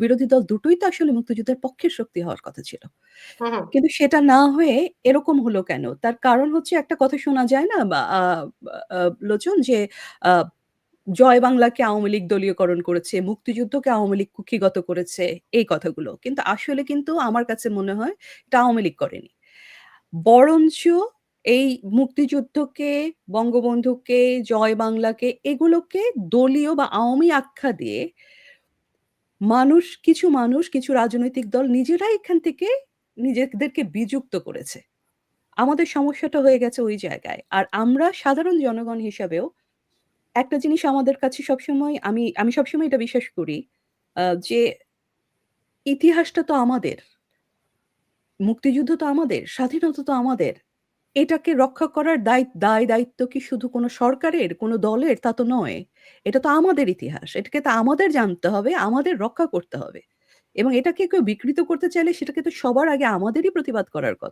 বিরোধী দল দুটোই তো আসলে মুক্তিযুদ্ধের পক্ষের শক্তি হওয়ার কথা ছিল। কিন্তু সেটা না হয়ে এরকম হলো কেন? তার কারণ হচ্ছে একটা কথা শোনা যায় না লোচন যে জয় বাংলাকে আওয়ামী লীগ দলীয়করণ করেছে, মুক্তিযুদ্ধকে আওয়ামী লীগ কুক্ষিগত করেছে, এই কথাগুলো। কিন্তু আসলে কিন্তু আমার কাছে মনে হয় এটা আওয়ামী লীগ করেনি। বরঞ্চ এই মুক্তিযুদ্ধকে, বঙ্গবন্ধুকে, জয় বাংলাকে এগুলোকে দলীয় বা আওয়ামী আখ্যা দিয়ে মানুষ কিছু মানুষ, কিছু রাজনৈতিক দল নিজেরাই এখান থেকে নিজেদেরকে বিযুক্ত করেছে। আমাদের সমস্যাটা হয়ে গেছে ওই জায়গায়। আর আমরা সাধারণ জনগণ হিসাবেও একটা জিনিস আমাদের কাছে সবসময় আমি আমি সবসময় এটা বিশ্বাস করি যে ইতিহাসটা তো আমাদের। মুক্তিযুদ্ধ তো আমাদের, স্বাধীনতা তো আমাদের। এটাকে রক্ষা করার দায় দায়-দায়িত্ব কি শুধু কোনো সরকারের, কোনো দলের তা তো নয়। এটা তো আমাদের ইতিহাস। এটাকে তো আমাদের জানতে হবে, আমাদের রক্ষা করতে হবে। এবং এটাকে কেউ বিকৃত করতে চাইলে সেটাকে তো সবার আগে আমাদেরই প্রতিবাদ করার কথা।